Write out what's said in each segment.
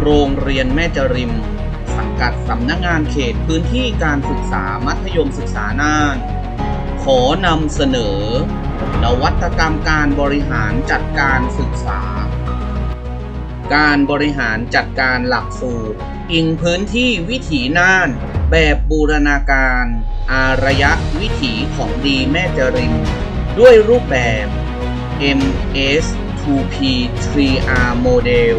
โรงเรียนแม่จริม สังกัดสำนักงานเขตพื้นที่การศึกษามัธยมศึกษาน่าน ขอนำเสนอ นวัตกรรมการบริหารจัดการศึกษา การบริหารจัดการหลักสูตร อิงพื้นที่วิถีน่าน แบบบูรณาการ อารยะวิถีของดีแม่จริม ด้วยรูปแบบ MS 2P 3R โมเดล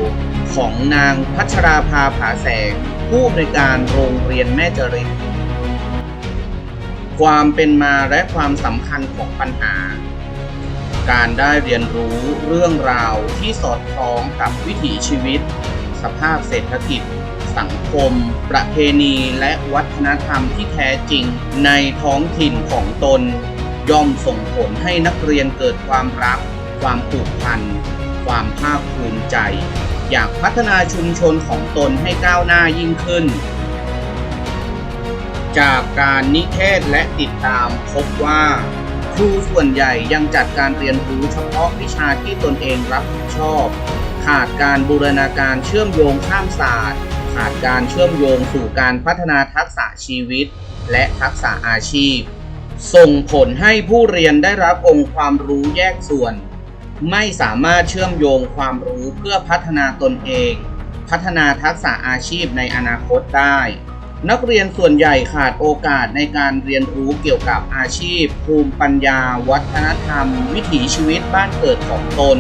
ของนางพัชราภาผาแสง ผู้อำนวยการโรงเรียนแม่จริมความเป็นมาและความสำคัญของปัญหา การได้เรียนรู้เรื่องราวที่สอดคล้องกับวิถีชีวิต สภาพเศรษฐกิจ สังคม ประเพณีและวัฒนธรรมที่แท้จริงในท้องถิ่นของตน ย่อมส่งผลให้นักเรียนเกิดความรัก ความผูกพัน ความภาคภูมิใจ อยากพัฒนาชุมชนของตนให้ก้าวหน้ายิ่งขึ้น จากการนิเทศและติดตามพบว่า ครูส่วนใหญ่ยังจัดการเรียนรู้เฉพาะวิชาที่ตนเองรับผิดชอบ ขาดการบูรณาการเชื่อมโยงข้ามศาสตร์ ขาดการเชื่อมโยงสู่การพัฒนาทักษะชีวิต และทักษะอาชีพ ส่งผลให้ผู้เรียนได้รับองค์ความรู้แยกส่วน ไม่สามารถเชื่อมโยงความรู้เพื่อพัฒนาตนเอง พัฒนาทักษะอาชีพในอนาคตได้ นักเรียนส่วนใหญ่ขาดโอกาสในการเรียนรู้เกี่ยวกับอาชีพ ภูมิปัญญา วัฒนธรรม วิถีชีวิตบ้านเกิดของตน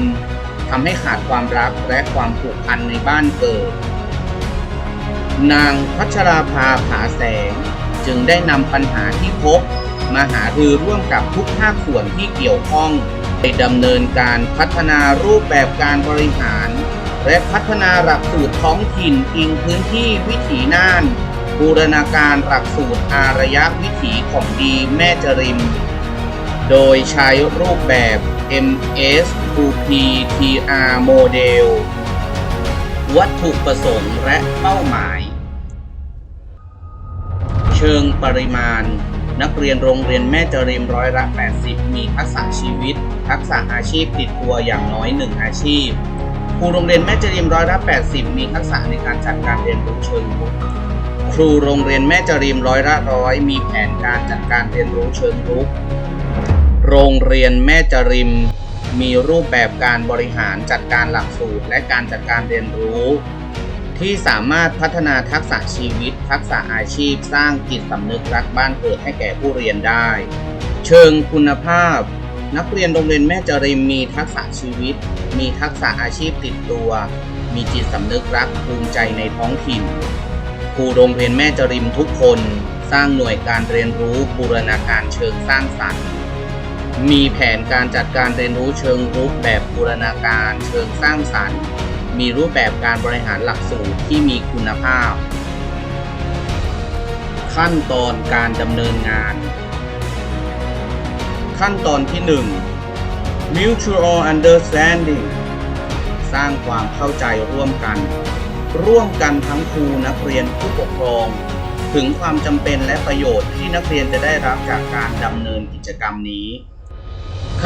ทำให้ขาดความรักและความผูกพันในบ้านเกิด นางพัชราภาผาแสง จึงได้นำปัญหาที่พบ มาหารือร่วมกับทุกภาคส่วนที่เกี่ยวข้อง ไปดำเนินการพัฒนารูปแบบการบริหาร และพัฒนาหลักสูตรท้องถิ่นอิงพื้นที่วิถีน่าน บูรณาการหลักสูตรอารยวิถีของดีแม่จริม โดยใช้รูปแบบ MS 2P TR โมเดลวัตถุประสงค์และเป้าหมาย เชิงปริมาณ นักเรียนโรงเรียนแม่จริมร้อยละ 80 มีทักษะชีวิต ทักษะอาชีพติดตัวอย่างน้อยหนึ่งอาชีพ ครูโรงเรียนแม่จริมร้อยละ 80 มีทักษะในการจัดการเรียนรู้เชิงรุกครูโรงเรียนแม่จริมร้อยละร้อยมีแผนการจัดการเรียนรู้เชิงรุก โรงเรียนแม่จริมมีรูปแบบการบริหารจัดการหลักสูตร และการจัดการเรียนรู้ ที่สามารถพัฒนาทักษะชีวิต ทักษะอาชีพ สร้างจิตสำนึกรักบ้านเกิดให้แก่ผู้เรียนได้ เชิงคุณภาพ นักเรียนโรงเรียนแม่จริมมีทักษะชีวิต มีทักษะอาชีพติดตัว มีจิตสำนึกรักภูมิใจในท้องถิ่นครูโรงเรียนแม่จริมทุกคน สร้างหน่วยการเรียนรู้บูรณาการเชิงสร้างสรรค์ มีแผนการจัดการเรียนรู้เชิงรุกแบบบูรณาการเชิงสร้างสรรค์ มีรูปแบบการบริหารหลักสูตรที่มีคุณภาพ ขั้นตอนการดำเนินงาน ขั้นตอนที่ 1 mutual understanding สร้างความเข้าใจร่วมกัน ร่วมกันทั้งครูนักเรียนผู้ปกครอง ถึงความจำเป็นและประโยชน์ที่นักเรียนจะได้รับจากการดำเนินกิจกรรมนี้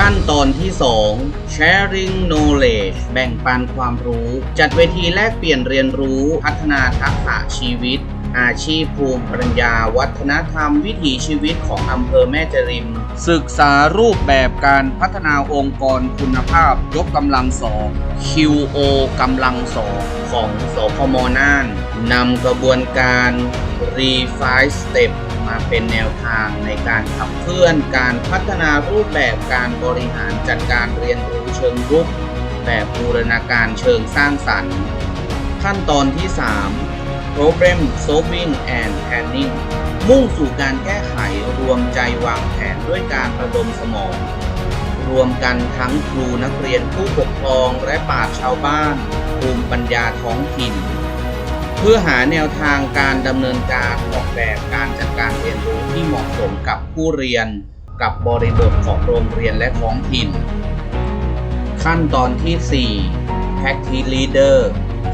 ขั้นตอนที่ 2 sharing knowledge แบ่งปันความรู้ จัดเวทีแลกเปลี่ยนเรียนรู้พัฒนาทักษะชีวิต อาชีพภูมิปัญญา วัฒนธรรม วิถีชีวิตของอำเภอแม่จริม ศึกษารูปแบบการพัฒนาองค์กรคุณภาพยกกำลังสอง QO กำลังสองของสพมน่านนำกระบวนการ Refine Step มาเป็นแนวทางในการขับเคลื่อนการพัฒนารูปแบบการบริหารจัดการเรียนรู้เชิงรุก แบบบูรณาการเชิงสร้างสรรค์ ขั้นตอนที่ 3 Problem Solving and Planning มุ่งสู่การแก้ไขรวมใจวางแผนด้วยการระดมสมอง รวมกันทั้งครูนักเรียนผู้ปกครองและปราชญ์ชาวบ้านภูมิปัญญาท้องถิ่น เพื่อหาแนวทางการดำเนินการออกแบบการจัดการเรียนรู้ที่เหมาะสมกับผู้เรียน กับบริบทของโรงเรียนและท้องถิ่น ขั้นตอนที่ 4 Practice Leader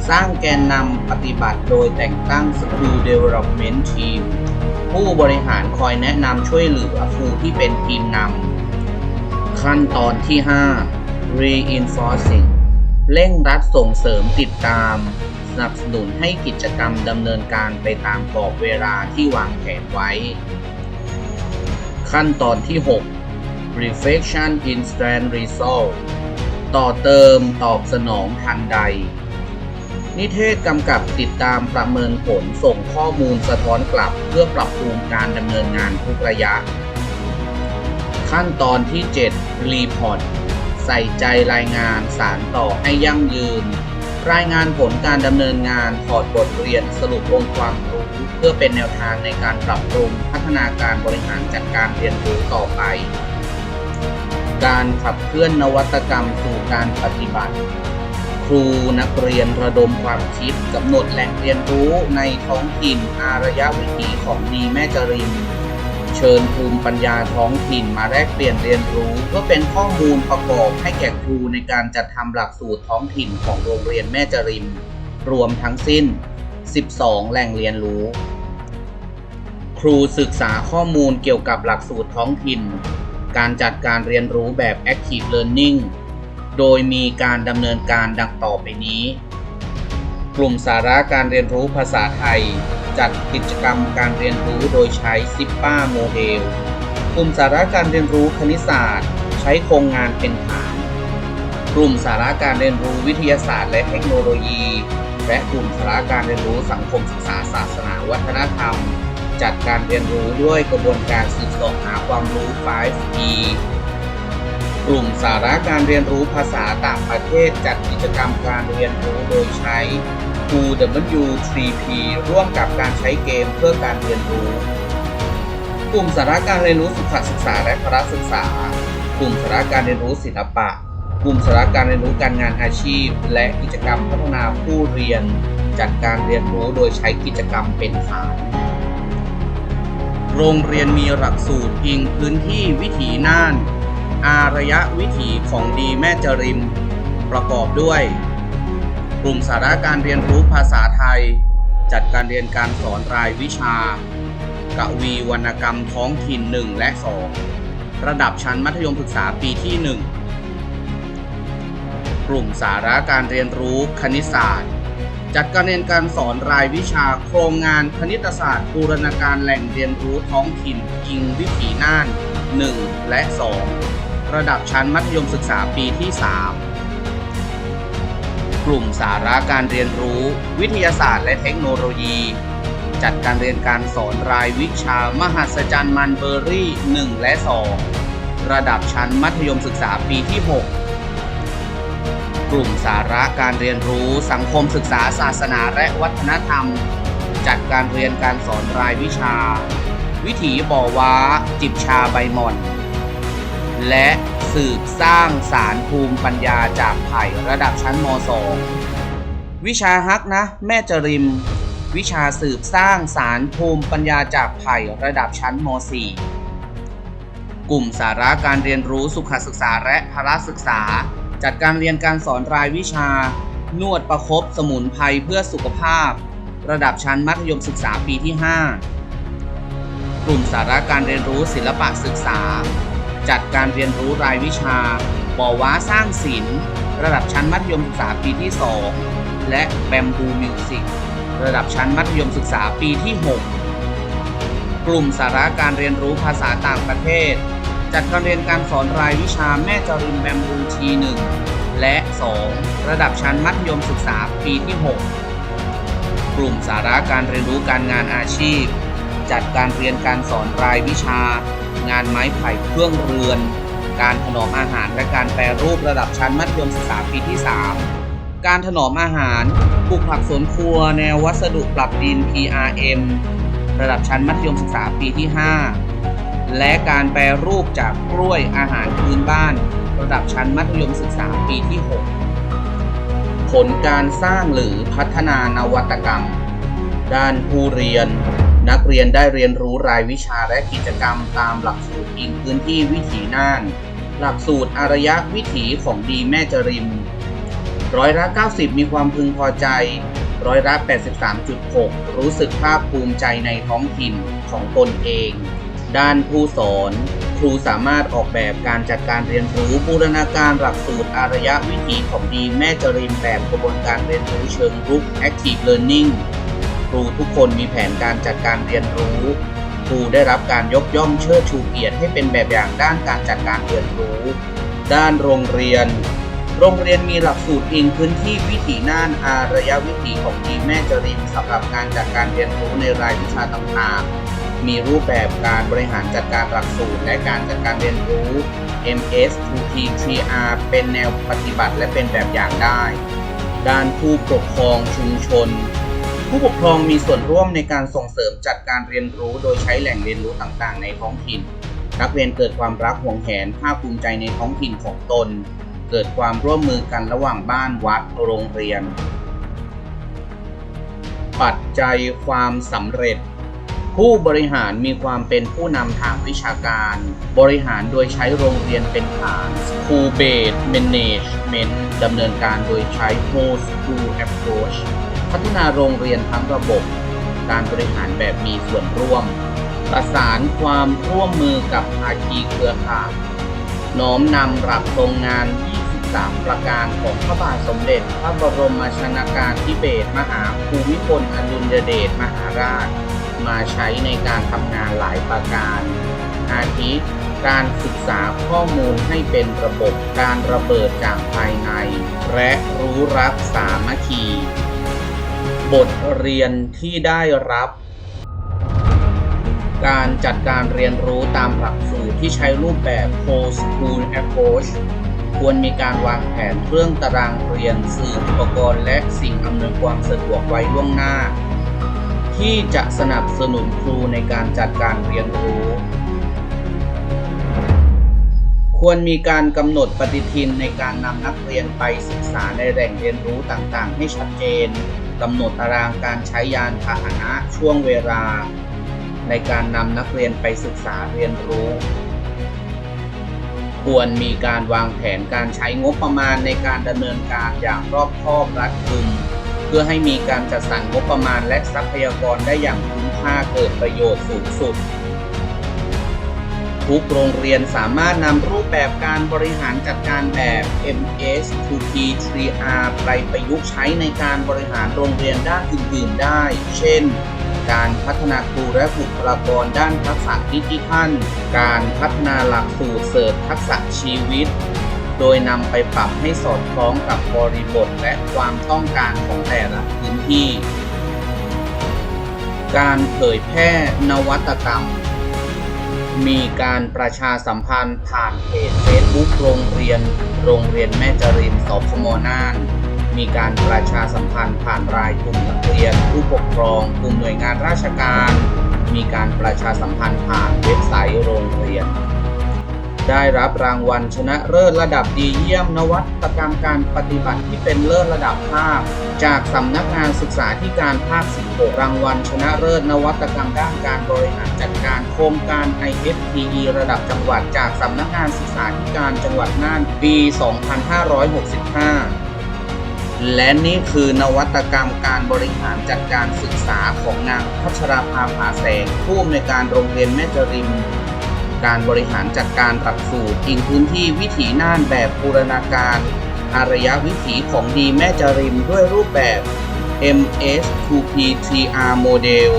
สร้างแกนนำปฏิบัติโดยแต่งตั้ง School Development Team ผู้บริหารคอยแนะนำช่วยเหลือครูที่เป็นทีมนำขั้นตอนที่ 5 Reinforcing เร่งรัดส่งเสริมติดตาม นับสนุนให้กิจกรรมดำเนินการไปตามกรอบเวลาที่วางแผนไว้ ขั้นตอนที่ 6 reflection instant result ต่อเติมตอบสนองทันใด นิเทศกำกับติดตามประเมินผลส่งข้อมูลสะท้อนกลับเพื่อปรับปรุงการดำเนินงานทุกระยะ ขั้นตอนที่ 7 Report ใส่ใจรายงานสารต่อให้ยั่งยืน รายงานผลการดำเนินงานถอดบทเรียนสรุปองค์ความรู้ เพื่อเป็นแนวทางในการปรับปรุงพัฒนาการบริหารจัดการเรียนรู้ต่อไป การขับเคลื่อนนวัตกรรมสู่การปฏิบัติ ครูนักเรียนระดมความคิดกำหนดแหล่งเรียนรู้ในท้องถิ่นอารยวิถีของดีแม่จริม เชิญภูมิปัญญาท้องถิ่นมาแลกเปลี่ยนเรียนรู้เพื่อเป็นข้อมูลประกอบให้แก่ครูในการจัดทำหลักสูตรท้องถิ่นของโรงเรียนแม่จริม รวมทั้งสิ้น 12 แหล่งเรียนรู้ ครูศึกษาข้อมูลเกี่ยวกับหลักสูตรท้องถิ่น การจัดการเรียนรู้แบบ Active Learning โดยมีการดำเนินการดังต่อไปนี้ กลุ่มสาระการเรียนรู้ภาษาไทย จัดกิจกรรมการเรียนรู้โดยใช้ซิปป้าโมเดลกลุ่มสาระการเรียนรู้คณิตศาสตร์ ใช้โครงงานเป็นฐาน กลุ่มสาระการเรียนรู้วิทยาศาสตร์และเทคโนโลยี และกลุ่มสาระการเรียนรู้สังคมศึกษาศาสนาวัฒนธรรม จัดการเรียนรู้ด้วยกระบวนการสืบสอบหาความรู้ 5E กลุ่มสาระการเรียนรู้ภาษาต่างประเทศจัดกิจกรรมการเรียนรู้โดยใช้ 2W3P ร่วมกับการใช้เกมเพื่อการเรียนรู้ กลุ่มสาระการเรียนรู้สุขศึกษาและพละศึกษา กลุ่มสาระการเรียนรู้ศิลปะ กลุ่มสาระการเรียนรู้การงานอาชีพ และกิจกรรมพัฒนาผู้เรียน จัดการเรียนรู้โดยใช้กิจกรรมเป็นฐาน โรงเรียนมีหลักสูตรอิงพื้นที่วิถีน่าน อารยะวิถีของดีแม่จริม ประกอบด้วย ลุ่มสาระการเรียนรู้ภาษาไทย จัดการเรียนการสอนรายวิชา กวีวรรณกรรมท้องถิ่น 1 และ 2 ระดับชั้นมัธยมศึกษาปีที่ 1 กลุ่มสาระการเรียนรู้คณิตศาสตร์ จัดการเรียนการสอนรายวิชาโครงงานคณิตศาสตร์บูรณาการแหล่งเรียนรู้ท้องถิ่นอิงวิถีน่าน 1 และ 2 ระดับชั้นมัธยมศึกษาปีที่ 3 กลุ่มสาระการเรียนรู้ วิทยาศาสตร์และเทคโนโลยี จัดการเรียนการสอนรายวิชามหัศจรรย์มันเบอรี่ 1 และ 2 ระดับชั้นมัธยมศึกษาปีที่ 6 กลุ่มสาระการเรียนรู้สังคมศึกษาศาสนาและวัฒนธรรม จัดการเรียนการสอนรายวิชา วิถีบ่อว้า จิบชาใบหม่อน และ สืบสร้างสารภูมิปัญญาจากไผ่ระดับชั้นม .2 วิชาฮักนะ แม่จริม วิชาสืบสร้างสารภูมิปัญญาจากไผ่ระดับชั้นม .4 กลุ่มสาระการเรียนรู้สุขศึกษาและพละศึกษา จัดการเรียนการสอนรายวิชา นวดประครบสมุนไพรเพื่อสุขภาพ ระดับชั้นมัธยมศึกษาปีที่ 5 กลุ่มสาระการเรียนรู้ศิลปะศึกษา จัดการเรียนรู้รายวิชาบ่อว้าสร้างศิลป์ระดับชั้นมัธยมศึกษาปีที่ 2 และแบมบูมิวสิกระดับชั้นมัธยมศึกษาปีที่ 6 กลุ่มสาระการเรียนรู้ภาษาต่างประเทศ จัดการเรียนการสอนรายวิชาแม่จริมแบมบูที1และ 2 ระดับชั้นมัธยมศึกษาปีที่ 6 กลุ่มสาระการเรียนรู้การงานอาชีพ จัดการเรียนการสอนรายวิชา งานไม้ไผ่เครื่องเรือน การถนอมอาหารและการแปรรูประดับชั้นมัธยมศึกษาปีที่ 3 การถนอมอาหารปลูกผักสวนครัว แนววัสดุปรับดิน PRM ระดับชั้นมัธยมศึกษาปีที่ 5 และการแปรรูปจากกล้วยอาหารพื้นบ้าน ระดับชั้นมัธยมศึกษาปีที่ 6 ผลการสร้างหรือพัฒนานวัตกรรม ด้านผู้เรียน นักเรียนได้เรียนรู้รายวิชาและกิจกรรมตามหลักสูตรอิงพื้นที่วิถีน่าน หลักสูตรอารยะวิถีของดีแม่จริม ร้อยละ 90 มีความพึงพอใจ ร้อยละ 83.6 รู้สึกภาคภูมิใจในท้องถิ่นของตนเอง ด้านผู้สอน ครูสามารถออกแบบการจัดการเรียนรู้บูรณาการหลักสูตรอารยะวิถีของดีแม่จริมแบบกระบวนการเรียนรู้เชิงรุก Active Learning รูทุกคนมีแผนการจัดการเรียนรู้ ครูได้รับการยกย่องเชิดชูเกียรติให้เป็นแบบอย่างด้านการจัดการเรียนรู้ ด้านโรงเรียน โรงเรียนมีหลักสูตรอิงพื้นที่วิถีน่านอารยวิถีของดีแม่จริมสำหรับการจัดการเรียนรู้ในรายวิชาต่างๆ มีรูปแบบการบริหารจัดการหลักสูตรและการจัดการเรียนรู้ MS 2T 3R เป็นแนวปฏิบัติและเป็นแบบอย่างได้ ด้านผู้ปกครองชุมชน ผู้ปกครองมีส่วนร่วมในการส่งเสริมจัดการเรียนรู้ โดยใช้แหล่งเรียนรู้ต่างๆ ในท้องถิ่น นักเรียนเกิดความรักห่วงแหนภาคภูมิใจในท้องถิ่นของตน เกิดความร่วมมือกันระหว่างบ้านวัดโรงเรียน ปัจจัยความสำเร็จ ผู้บริหารมีความเป็นผู้นำทางวิชาการ บริหารโดยใช้โรงเรียนเป็นฐาน School Based Management ดำเนินการโดยใช้ Whole School Approach พัฒนาโรงเรียนทั้งระบบ การบริหารแบบมีส่วนร่วม ประสานความร่วมมือกับภาคีเครือข่ายน้อมนำหลักโครงงาน 23 ประการของพระบาทสมเด็จ พระบรมชนากาธิเบศรมหาภูมิพลอดุลยเดชมหาราช มาใช้ในการทำงานหลายประการ อาทิการศึกษาข้อมูลให้เป็นระบบการระเบิดจากภายใน และรู้รักสามัคคี บทเรียนที่ได้รับ การจัดการเรียนรู้ตามหลักสูตรที่ใช้รูปแบบ Whole School Approach ควรมีการวางแผนเครื่องตารางเรียนสื่ออุปกรณ์และสิ่งอำนวยความสะดวกไว้ล่วงหน้า ที่จะสนับสนุนครูในการจัดการเรียนรู้ ควรมีการกำหนดปฏิทินในการนำนักเรียนไปศึกษาในแหล่งเรียนรู้ต่างๆ ให้ชัดเจน กำหนดตารางการใช้ยานพาหนะช่วงเวลา ในการนำนักเรียนไปศึกษาเรียนรู้ ควรมีการวางแผนการใช้งบประมาณในการดำเนินการอย่างรอบคอบรัดกุม เพื่อให้มีการจัดสรรงบประมาณและทรัพยากรได้อย่างคุ้มค่าเกิดประโยชน์สูงสุด ทุกโรงเรียนสามารถนำรูปแบบการบริหารจัดการแบบ MS 2P 3R ไปประยุกต์ใช้ในการบริหารโรงเรียนด้านอื่นๆได้ เช่น การพัฒนาครูและบุคลากรด้านทักษะดิจิทัล การพัฒนาหลักสูตรเสริมทักษะชีวิต โดยนำไปปรับให้สอดคล้องกับบริบทและความต้องการของแต่ละพื้นที่ การเผยแพร่นวัตกรรม มีการประชาสัมพันธ์ผ่านเพจเฟซบุ๊กโรงเรียน โรงเรียนแม่จรินสพมน่าน มีการประชาสัมพันธ์ผ่านรายกลุ่มนักเรียน ผู้ปกครองกลุ่มหน่วยงานราชการ มีการประชาสัมพันธ์ผ่านเว็บไซต์โรงเรียน ได้รับรางวัลชนะเลิศระดับดีเยี่ยมนวัตกรรมการปฏิบัติที่เป็นเลิศระดับภาค จากสำนักงานศึกษาธิการภาค 16 รางวัลชนะเลิศนวัตกรรมด้านการบริหารจัดการโครงการ IFTE ระดับจังหวัด จากสำนักงานศึกษาธิการจังหวัดน่านปี 2565และนี่คือนวัตกรรมการบริหารจัดการศึกษาของนางพัชราภาผาแสงผู้อำนวยการโรงเรียนแม่จริม การบริหารจัดการหลักสูตรอิงพื้นที่วิถีน่านแบบบูรณาการ อารยวิถีของดีแม่จริมด้วยรูปแบบ MS 2P 3R โมเดล